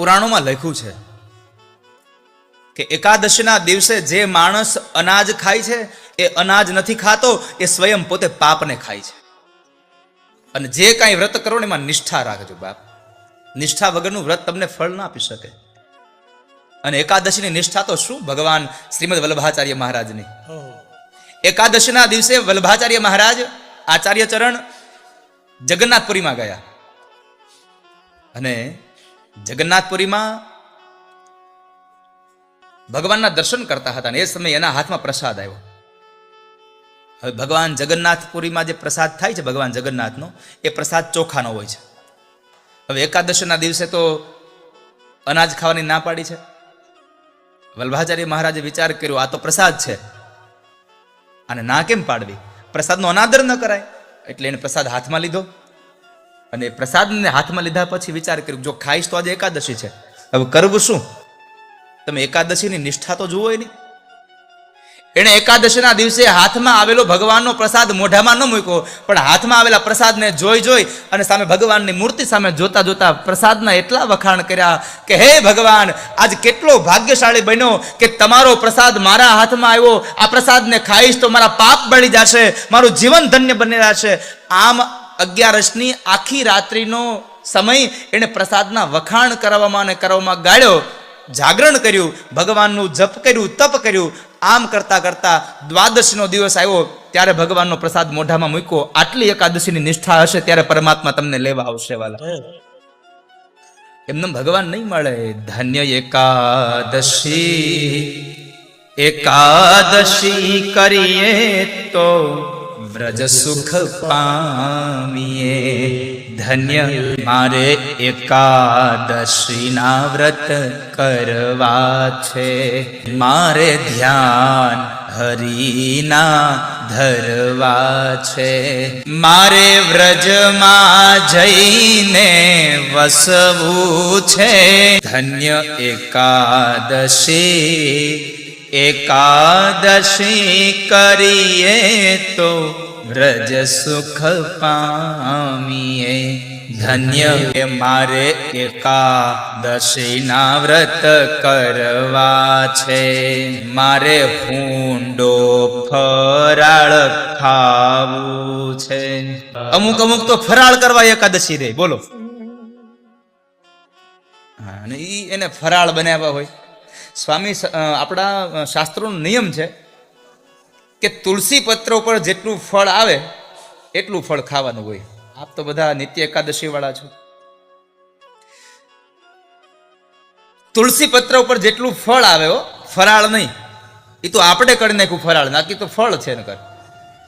પુરાણોમાં લખ્યું છે કે એકાદશીના દિવસે જે માણસ અનાજ ખાય છે એ અનાજ નથી ખાતો એ સ્વયં પોતે પાપને ખાય છે. અને જે કાંઈ વ્રત કરો ને એમાં નિષ્ઠા રાખજો બાપ. નિષ્ઠા વગરનું વ્રત તમને ફળ ના આપી શકે. અને એકાદશીની નિષ્ઠા તો શું? ભગવાન શ્રીમદ વલ્લભાચાર્ય મહારાજની. એકાદશીના દિવસે વલ્લભાચાર્ય મહારાજ આચાર્ય ચરણ જગન્નાથપુરીમાં ગયા. અને જગન્નાથપુરીમાં ભગવાનના દર્શન કરતા હતા અને એ સમયે એના હાથમાં પ્રસાદ આવ્યો. હવે ભગવાન જગન્નાથપુરીમાં જે પ્રસાદ થાય છે, ભગવાન જગન્નાથનો, એ પ્રસાદ ચોખાનો હોય છે. હવે એકાદશીના દિવસે તો અનાજ ખાવાની ના પાડી છે. વલ્ભાચાર્ય મહારાજે વિચાર કર્યો, આ તો પ્રસાદ છે. અને ના કેમ પાડવી? પ્રસાદનો અનાદર ન કરાય. એટલે એને પ્રસાદ હાથમાં લીધો. અને પ્રસાદને હાથમાં લીધા પછી વિચાર કર્યો જો ખાઈશ તો આજે એકાદશી છે. હવે કરવું શું? તમે એકાદશીની નિષ્ઠા તો જુઓ નહીં એણે એકાદશીના દિવસે હાથમાં આવેલો ભગવાનનો પ્રસાદ મોઢામાં ન મૂક્યો, પણ હાથમાં આવેલા પ્રસાદને જોઈ જોઈ અને સામે ભગવાનની મૂર્તિ સામે જોતા જોતા પ્રસાદના એટલા વખાણ કર્યા કે, હે ભગવાન, આજ કેટલો ભાગ્યશાળી બન્યો કે તમારો પ્રસાદ મારા હાથમાં આવ્યો. આ પ્રસાદને ખાઈશ તો મારા પાપ બળી જશે, મારું જીવન ધન્ય બની જશે. આમ અગિયારસની આખી રાત્રિનો સમય એણે પ્રસાદના વખાણ કરવામાં અને કરવામાં ગાળ્યો, જાગરણ કર્યું, ભગવાનનું જપ કર્યું, તપ કર્યું. આમ કરતાં કરતા દ્વાદશીનો દિવસ આવ્યો, ત્યારે ભગવાનનો પ્રસાદ મોઢામાં મૂક્યો. આટલી એકાદશીની નિષ્ઠા હશે ત્યારે પરમાત્મા તમને લેવા આવશે, વાલા. એમને ભગવાન નહીં મળે. ધન્ય એકાદશી. એકાદશી કરીએ તો વ્રજ સુખ પામીએ ધન્ય મારે એકાદશીના વ્રત કરવા છે. મારે ધ્યાન હરિના ધરવા છે. મારે વ્રજમાં જઈને વસવું છે. ધન્ય એકાદશી એકાદશી કરીએ તો વ્રજ સુખ પામીએ. ધન્ય એ મારે એકાદશીના વ્રત કરવા છે. મારે ભૂંડો ફરાળ ખાવું છે. અમુક અમુક તો ફરાળ કરવા એકાદશી રે, બોલો. અને એ એને ફરાળ બનાવ્યા હોય. સ્વામી આપણા શાસ્ત્રોનો નિયમ છે કે તુલસી પત્ર ઉપર જેટલું ફળ આવે, એટલું ફળ ખાવાનું હોય. આપ તો બધા નિત્ય એકાદશી વાળા છો. તુલસી પત્ર ઉપર જેટલું ફળ આવે હો, ફરાળ નહીં. એ તો આપણે કરી નાખ્યું ફરાળ, નાખી તો ફળ છે નકર.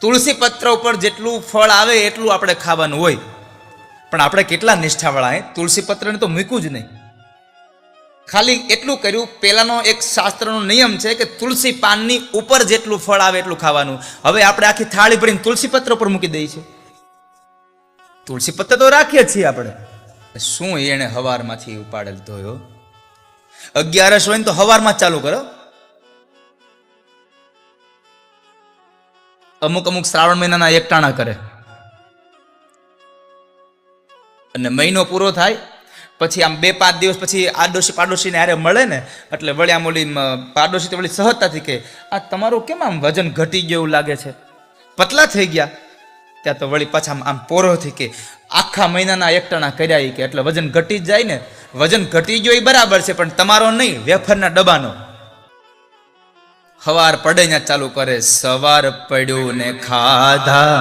તુલસી પત્ર ઉપર જેટલું ફળ આવે એટલું આપણે ખાવાનું હોય. પણ આપણે કેટલા નિષ્ઠાવાળા હે? તુલસી પત્રને તો મૂક્યું જ નહીં. ખાલી એટલું કર્યું પેલાનો એક શાસ્ત્રનો નિયમ છે કે તુલસી પાનની ઉપર જેટલું ફળ આવે એટલું ખાવાનું. હવે આપણે આખી થાળી ભરીને તુલસી પત્ર ઉપર મૂકી દઈએ છીએ. તુલસી પત્ર તો રાખીએ છીએ આપણે. શું એને હવારમાંથી ઉપાડેલ ધોયો અગિયારસ હોય ને તો હવારમાં ચાલુ કરો. અમુક અમુક શ્રાવણ મહિનાના એકટાણા કરે. અને મહિનો પૂરો થાય પછી આમ બે પાંચ દિવસ પછી આડોશી પાડોશીને હારે મળે ને, એટલે વળી આમ પાડોશી તો વળી સહજતાથી કે, આ તમારું કેમ આમ વજન ઘટી ગયું લાગે છે? પતલા થઈ ગયા. ત્યાં તો વળી પાછા આમ પોરોથી કે, આખા મહિનાના એકટાણા કર્યા કે, એટલે વજન ઘટી જ જાય ને, વજન ઘટી ગયો એ બરાબર છે, પણ તમારો નહીં, વેફરના ડબ્બાનો. હવાર પડે ને ચાલુ કરે, સવાર પડ્યું ને ખાધા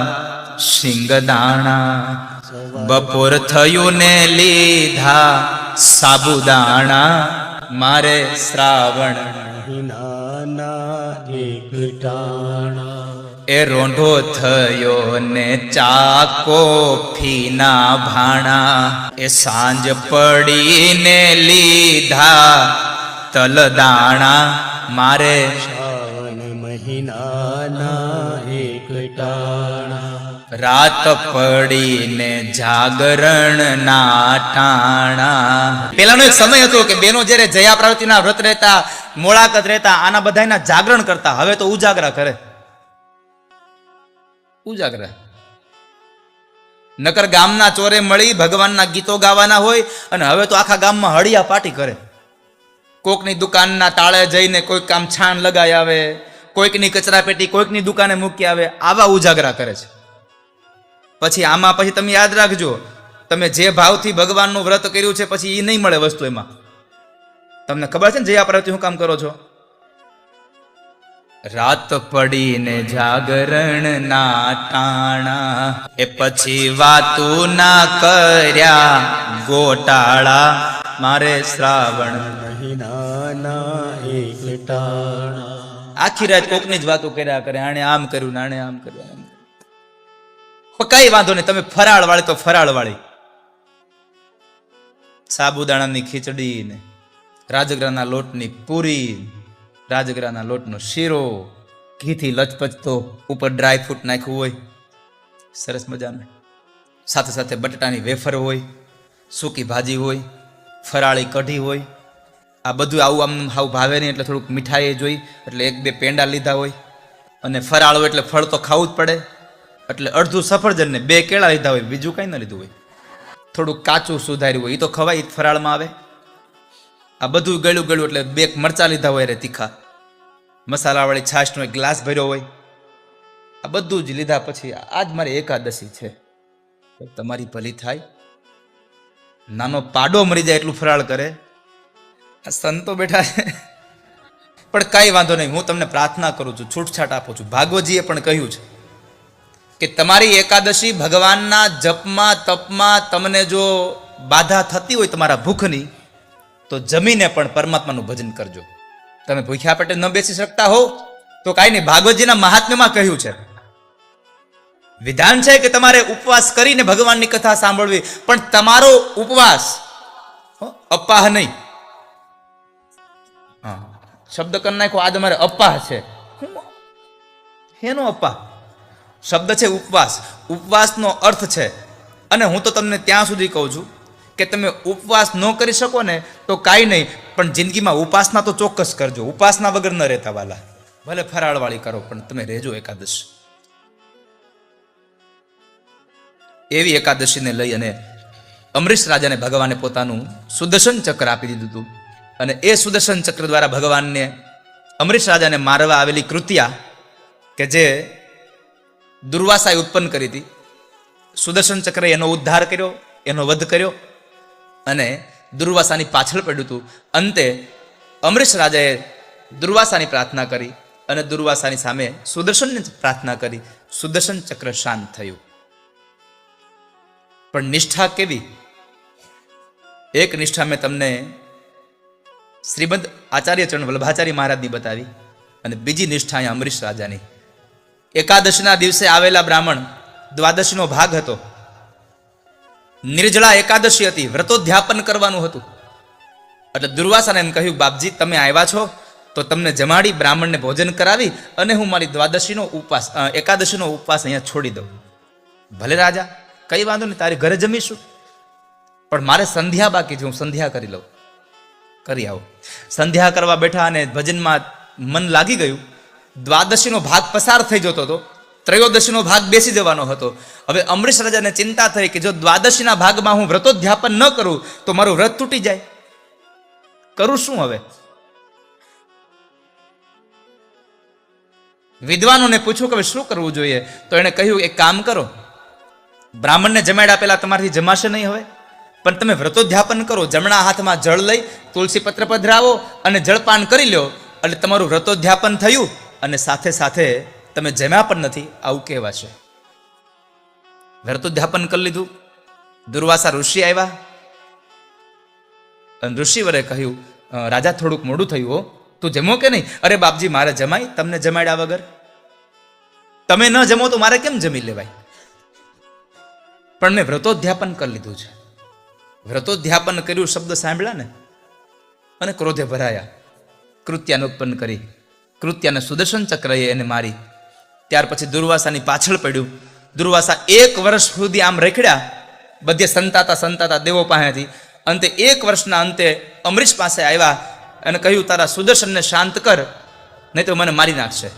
શિંગદાણા બપોર થયું ને લીધા સાબુદાણા. મારે શ્રાવણ એ રોંઢો થયો ને ચાકો ફીના ભાણા. એ સાંજ પડીને લીધા તલદાણા. મારે શ્રાવણ મહિનાના એકટાણા રાત પડીને જાગરણ ના ટાણા. પેલાનો એક સમય હતો કે બેનો જ્યારે જયા પ્રવૃત્તિના વ્રત રહેતા મોળાકત રહેતા, આના બધાના જાગરણ કરતા, હવે તો ઉજાગરા કરે. ઉજાગરા. નકર ગામના ચોરે મળી ભગવાનના ગીતો ગાવાના હોય અને હવે તો આખા ગામમાં હળિયા પાટી કરે. કોકની દુકાનના તાળે જઈને કોઈક કામ છાણ લગાઈ આવે, કોઈકની કચરા પેટી કોઈકની દુકાને મૂકી આવે, આવા ઉજાગરા કરે છે. પછી આમાં પછી તમે યાદ રાખજો તમે જે ભાવથી ભગવાનનું વ્રત કર્યું છે પછી એ નહીં મળે વસ્તુ એમાં. તમને ખબર છે ને જયા પાર્વતી શું કામ કરો છો? રાત પડીને જાગરણ ના ટાણા એ પછી વાતું ના કર્યા ગોટાળા મારે શ્રાવણ મહિનાના આખી રાત કોકની જ વાતો કર્યા કરે આણે આમ કર્યું ને આણે આમ કર્યું. પણ કઈ વાંધો નહીં, તમે ફરાળ વાળી તો ફરાળ વાળી. સાબુદાણાની ખીચડી ને રાજગરાના લોટની પૂરી, રાજગરાના લોટનો શીરો, ઘીથી લચપચતો ઉપર ડ્રાય ફ્રૂટ નાખ્યું હોય, સરસ મજાનું. સાથે સાથે બટાટાની વેફર હોય, સૂકી ભાજી હોય, ફરાળી કઢી હોય. આ બધું આવું આમ હાવ ભાવે નહીં, એટલે થોડુંક મીઠાઈ જોઈ, એટલે એક બે પેંડા લીધા હોય. અને ફરાળ એટલે ફળ તો ખાવું જ પડે. એટલે અડધું સફરજન ને બે કેળા લીધા હોય, બીજું કંઈ ન લીધું હોય. થોડું કાચું સુધાર્યું હોય એ તો ખવાય ફરાળમાં આવે. આ બધું ગળ્યું ગળ્યું એટલે બે મરચા લીધા હોય રે તીખા. મસાલાવાળી છાશનો એક ગ્લાસ ભર્યો હોય. આ બધું જ લીધા પછી આજ મારી એકાદશી છે. તમારી ભલી થાય. નાનો પાડો મરી જાય એટલું ફરાળ કરે. આ સંતો બેઠા છે. પણ કાંઈ વાંધો નહીં, હું તમને પ્રાર્થના કરું છું, છૂટછાટ આપું છું. ભાગવતજીએ પણ કહ્યું છે કે તમારી એકાદશી ભગવાનના જપમાં, તપમાં તમને જો બાધા થતી હોય તમારા ભૂખની, તો જમીને પણ પરમાત્માનું ભજન કરજો. તમે ભૂખ્યા પેટે ન બેસી શકતા હો તો કાંઈ નહીં. ભાગવતજીના મહાત્મ્યમાં કહ્યું છે. વિધાન છે કે તમારે ઉપવાસ કરીને ભગવાનની કથા સાંભળવી, પણ તમારો ઉપવાસ અપાહ નહીં. શબ્દ કરી નાખો, આ તમારે અપાહ છે. એનો અપાહ? શબ્દ છે ઉપવાસ. ઉપવાસનો અર્થ છે. અને હું તો તમને ત્યાં સુધી કહું છું કે તમે ઉપવાસ ન કરી શકો ને તો કાંઈ નહીં, પણ જિંદગીમાં ઉપાસના તો ચોક્કસ કરજો. ઉપાસના વગર ન રહેતા વાલા. ભલે ફરાળવાળી કરો, પણ તમે રહેજો એકાદશ. એવી એકાદશીને લઈ અને અમરીશ રાજાને ભગવાને પોતાનું સુદર્શન ચક્ર આપી દીધું હતું. અને એ સુદર્શન ચક્ર દ્વારા ભગવાનને અમરીશ રાજાને મારવા આવેલી કૃત્યા કે જે દુર્વાસાએ ઉત્પન્ન કરી હતી. સુદર્શન ચક્રે એનો ઉદ્ધાર કર્યો, એનો વધ કર્યો અને દુર્વાસાની પાછળ પડ્યું હતું. અંતે અમરીશ રાજાએ દુર્વાસાની પ્રાર્થના કરી અને દુર્વાસાની સામે સુદર્શનની પ્રાર્થના કરી. સુદર્શન ચક્ર શાંત થયું. પણ નિષ્ઠા કેવી? એક નિષ્ઠા મેં તમને શ્રીમદ આચાર્ય ચરણ વલ્ભાચાર્ય મહારાજની બતાવી અને બીજી નિષ્ઠા અહીંયા અમરીશ રાજાની. એકાદશના દિવસે આવેલા બ્રાહ્મણ દ્વાદશીનો ભાગ હતો. નિર્જળા એકાદશી હતી, વ્રતોધ્યાપન કરવાનું હતું. એટલે દુર્વાસાને એમ કહ્યું, બાપજી, તમે આવ્યા છો તો તમને જમાડી બ્રાહ્મણને ભોજન કરાવી અને હું મારી દ્વાદશીનો ઉપવાસ એકાદશીનો ઉપવાસ અહીંયા છોડી દઉં. ભલે રાજા, કઈ વાંધો નહીં, તારી ઘરે જમીશું. પણ મારે સંધ્યા બાકી છે, હું સંધ્યા કરી લઉં. કરી આવો. સંધ્યા કરવા બેઠા અને ભજનમાં મન લાગી ગયું. દ્વાદશીનો ભાગ પસાર થઈ જતો હતો. ત્રયોદશીનો ભાગ બેસી જવાનો હતો. હવે અમરીશ રાજાને ચિંતા થઈ કે જો દ્વાદશીના ભાગમાં હું વ્રતોધ્યાપન ન કરું, તો મારું વ્રત તૂટી જાય. કરું શું હવે? વિદ્વાનોને પૂછ્યું કે હવે શું કરવું જોઈએ? તો એણે કહ્યું, એક કામ કરો. બ્રાહ્મણને જમાડ્યા પહેલાં તમારાથી જમાશે નહીં હવે. પણ તમે વ્રતોધ્યાપન કરો, જમણા હાથમાં જળ લઈ, તુલસી પત્ર પધરાવો અને જળપાન કરી લો. એટલે તમારું વ્રતોધ્યાપન થયું. અને સાથે સાથે તમે જમ્યા પણ નથી, આવું કહેવાશે. વ્રતોધ્યાપન કરી લીધું. દુર્વાસા ઋષિ આવ્યા. અને ઋષિવરે કહ્યું રાજા થોડુંક મોડું થયું હો. તું જમો કે નહીં? અરે બાપજી, મારે જમાય તમને જમાડ્યા વગર. તમે ન જમો તો મારે કેમ જમી લેવાય? પણ મેં વ્રતોધ્યાપન કરી લીધું છે. વ્રતોધ્યાપન કર્યું શબ્દ સાંભળ્યા ને? અને ક્રોધે ભરાયા. કૃત્યાને ઉત્પન્ન કરી. કૃત્યાને સુદર્શન ચક્રએ એને મારી. ત્યાર પછી દુર્વાસાની પાછળ પડ્યું. દુર્વાસા એક વર્ષ સુધી આમ રેખડ્યા. બધે સંતાતા સંતાતા દેવો પાસેથી. અંતે એક વર્ષના અંતે અમરીશ પાસે આવ્યા અને કહ્યું, તારા સુદર્શનને શાંત કર, નહીં તો મને મારી નાખશે.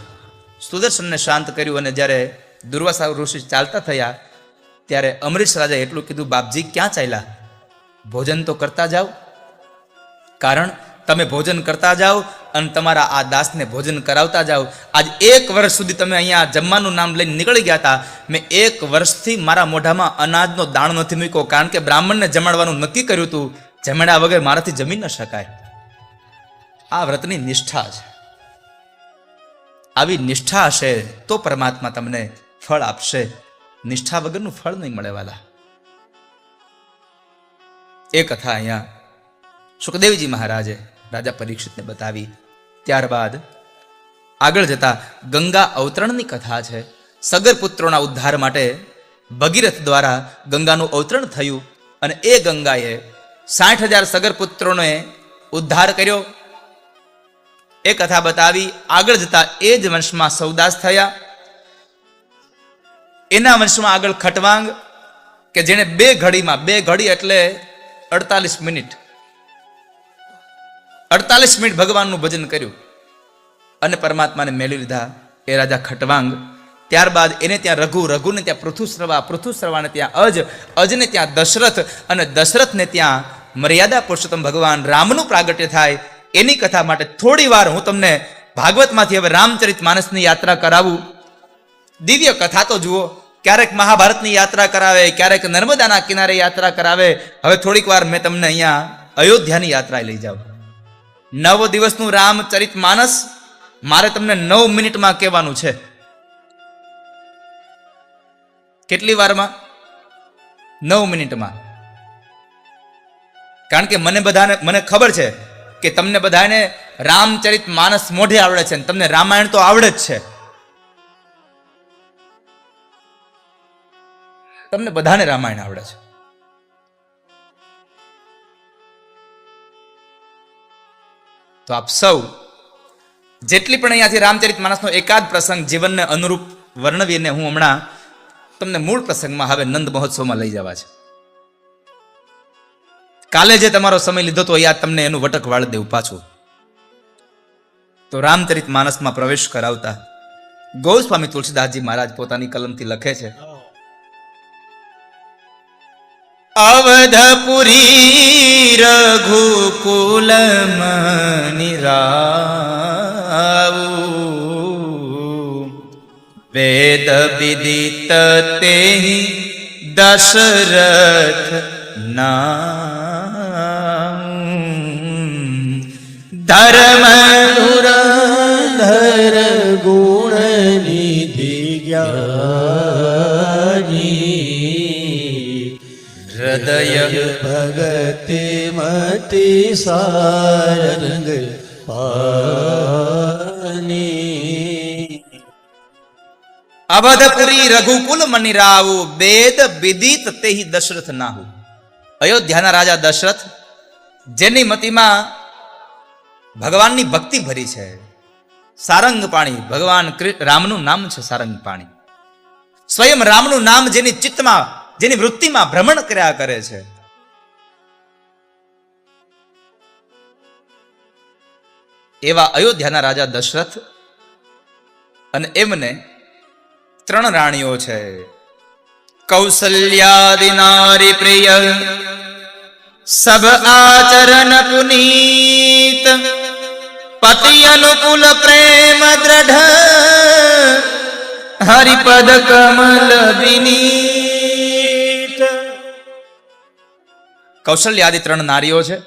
સુદર્શનને શાંત કર્યું અને જ્યારે દુર્વાસા ઋષિ ચાલતા થયા, ત્યારે અમરીશ રાજાએ એટલું કીધું, બાપજી, ક્યાં ચાલ્યા? ભોજન તો કરતા જાઓ. કારણ તમે ભોજન કરતા જાઓ અને તમારા આ દાસને ભોજન કરાવતા જાઓ. આજ એક વર્ષ સુધી તમે અહીંયા જમવાનું નામ લઈને નીકળી ગયા હતા. મેં એક વર્ષથી મારા મોઢામાં અનાજનો દાણ નથી મૂક્યો, કારણ કે બ્રાહ્મણને જમાડવાનું નક્કી કર્યું હતું. જમાડ્યા વગર મારાથી જમી ન શકાય. આ વ્રતની નિષ્ઠા છે. આવી નિષ્ઠા હશે તો પરમાત્મા તમને ફળ આપશે. નિષ્ઠા વગરનું ફળ નહીં મળે વાલા. એ કથા અહીંયા સુખદેવજી મહારાજે રાજા પરીક્ષિતને બતાવી, ત્યારબાદ આગળ જતા ગંગા અવતરણની કથા છે. સગર પુત્રોના ઉદ્ધાર માટે ભગીરથ દ્વારા ગંગાનું અવતરણ થયું અને એ ગંગાએ સાઠ હજાર સગર પુત્રોને ઉદ્ધાર કર્યો. એ કથા બતાવી આગળ જતા એ જ વંશમાં સૌદાસ થયા. એના વંશમાં આગળ ખટવાંગ કે જેણે બે ઘડીમાં, બે ઘડી એટલે અડતાલીસ મિનિટ અડતાલીસ મિનિટ ભગવાનનું ભજન કર્યું અને પરમાત્માને મેળવી લીધા. એ રાજા ખટવાંગ, ત્યારબાદ એને ત્યાં રઘુ, રઘુને ત્યાં પૃથુશ્રવા પૃથુશ્રવાને ત્યાં અજ, અજને ત્યાં દશરથ અને દશરથને ત્યાં મર્યાદા પુરુષોત્તમ ભગવાન રામનું પ્રાગટ્ય થાય. એની કથા માટે થોડી વાર હું તમને ભાગવતમાંથી હવે રામચરિત માનસની યાત્રા કરાવું. દિવ્ય કથા તો જુઓ, ક્યારેક મહાભારતની યાત્રા કરાવે, ક્યારેક નર્મદાના કિનારે યાત્રા કરાવે. હવે થોડીક વાર મેં તમને અહીંયા અયોધ્યાની યાત્રાએ લઈ જાઉં. નવ દિવસનું રામચરિત માનસ મારે તમને નવ મિનિટમાં કહેવાનું છે. કેટલી વારમાં? નવ મિનિટમાં. કારણ કે મને બધાને, મને ખબર છે કે તમને બધાને રામચરિત માનસ મોઢે આવડે છે તમને રામાયણ તો આવડે જ છે. તમને બધાને રામાયણ આવડે છે. તો આપ સૌ જેટલી પણ અહીંયાથી રામચરિત માનસનો એકાદ પ્રસંગ જીવનને અનુરૂપ વર્ણવીને હું હમણાં તમને મૂળ પ્રસંગમાં હવે નંદ મહોત્સવમાં લઈ જવા છે. કાલે જે તમારો સમય લીધો તો યાદ તમને એનું વટક વાળ દેવું પાછું. તો રામચરિત માનસમાં પ્રવેશ કરાવતા ગોસ્વામી તુલસીદાસજી મહારાજ પોતાની કલમથી લખે છે. અવધપુરી રઘુકુલ મનિરાવું વેદ વિદિત તે દશરથ ના ધર્મ ધર હૃદય ભગતિ મતિ સારંગ પાની અવધપુરી રઘુકુલ મનિરાવું બેદ વિદિત તેહી દશરથ નાહુ અયોધ્યાના રાજા દશરથ જેની મતિમાં ભગવાનની ભક્તિ ભરી છે. સારંગ પાણી ભગવાન રામનું નામ છે સારંગ પાણી. સ્વયં રામનું નામ જેની ચિત્તમાં જેની વૃત્તિમાં ભ્રમણ કર્યા કરે છે. એવા અયોધ્યાના રાજા દશરથ અને એમને ત્રણ રાણીઓ છે. કૌસલ્યાદિ નારી પ્રિય, સબ આચરણ પુનીત, પતિ અનુકૂલ પ્રેમ દ્રઢ, હરિપદ કમલ વિનીત. કૌશલ્યાદિ ત્રણ નારીઓ છે.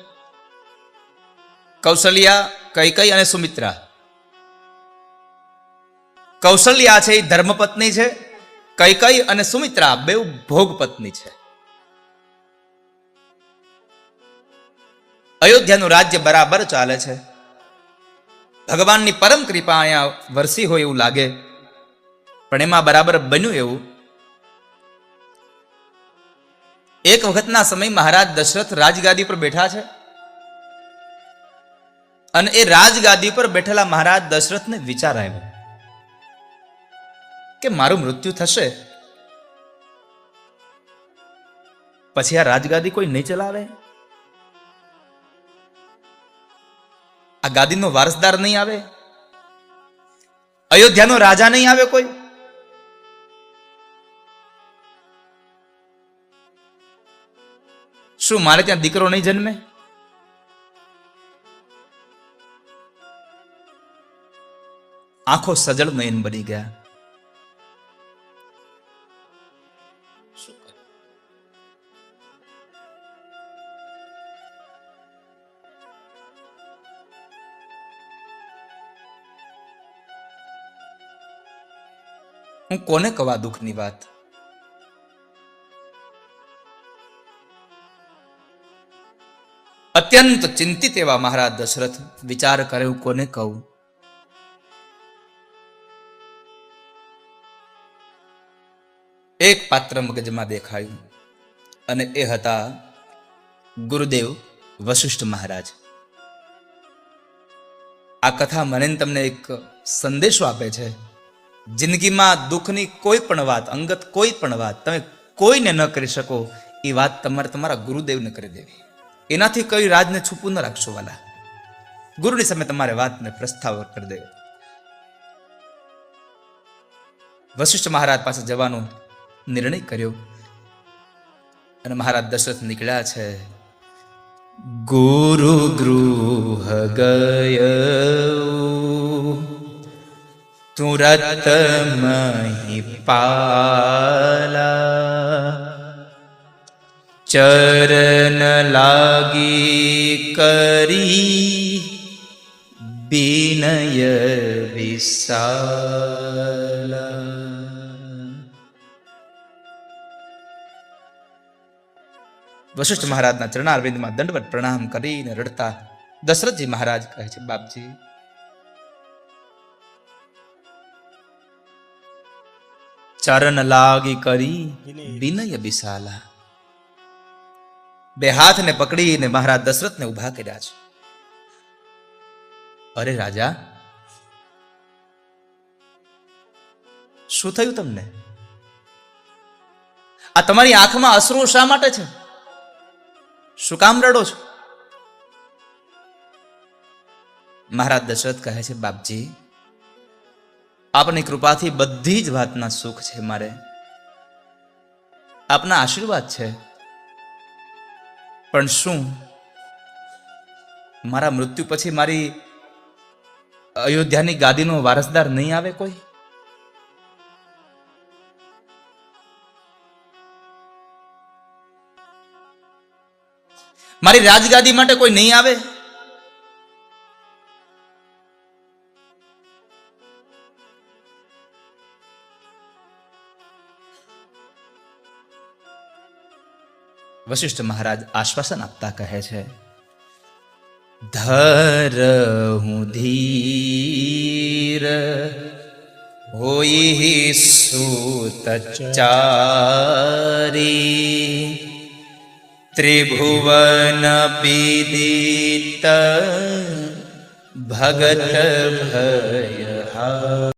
કૌશલ્યા કૈકઈ અને સુમિત્રા. કૌશલ્યા છે એ ધર્મપત્ની છે કૈકઈ અને સુમિત્રા બેઉ ભોગપત્ની છે. અયોધ્યાનું રાજ્ય બરાબર ચાલે છે. ભગવાનની પરમ કૃપા અહીંયા વરસી હોય એવું લાગે. પણ એમાં બરાબર બન્યું એવું એક વખતના સમય મહારાજ દશરથ રાજગાદી પર બેઠા છે અને એ રાજગાદી પર બેઠેલા મહારાજ દશરથને વિચાર આવ્યો કે મારું મૃત્યુ થશે. પછી આ રાજગાદી કોઈ નહીં ચલાવે? આ ગાદીનો વારસદાર નહીં આવે? અયોધ્યાનો રાજા નહીં આવે કોઈ? શું મારે ત્યાં દીકરો નહીં જન્મે? આંખો સજળ નયન બની ગયા. હું કોને કવા દુઃખની વાત? અત્યંત ચિંતિત એવા મહારાજ દશરથ વિચાર કરે કોને કહું? એક પાત્ર મગજમાં દેખાયું અને એ હતા ગુરુદેવ વશિષ્ઠ મહારાજ. આ કથા મને તમને એક સંદેશો આપે છે. જિંદગીમાં દુઃખની કોઈ પણ વાત, અંગત કોઈ પણ વાત તમે કોઈને ન કરી શકો, એ વાત તમારે તમારા ગુરુદેવને કરી દેવી. એનાથી કઈ રાજને છૂપું ન રાખશો વાલા. ગુરુની સામે તમારે વાતને પ્રસ્તાવ કરી દેવો વશિષ્ઠ મહારાજ પાસે જવાનો નિર્ણય કર્યો. અને મહારાજ દશરથ નીકળ્યા છે. ગુરુ ગૃહ ગયો તુરત પાલા. ચરણ લાગી કરી વિનય વિશાલા. વશિષ્ઠ મહારાજના ચરણારવિંદમાં દંડવત પ્રણામ કરીને રડતા દશરથજી મહારાજ કહે છે, બાપજી, ચરણ લાગી કરી વિનય બિસાલા બે હાથને પકડીને મહારાજ દશરથને ઊભા કર્યા છે. અરે રાજા, શું થયું તમને? આ તમારી આંખમાં અશ્રુ શા માટે છે? શું કામ રડો છો? મહારાજ દશરથ કહે છે, બાપજી, આપની કૃપાથી બધી જ વાતના સુખ છે મારે. આપના આશીર્વાદ છે. પણ શું? મારા મૃત્યુ પછી મારી અયોધ્યાની ગાદીનો વારસદાર નહીં આવે કોઈ? મારી રાજગાદી માટે કોઈ નહીં આવે? વશિષ્ઠ મહારાજ આશ્વાસન આપતા કહે છે, ધર હું ધીર, હોઈ સુત ચારી, ત્રિભુવન વિદિત ભગત ભય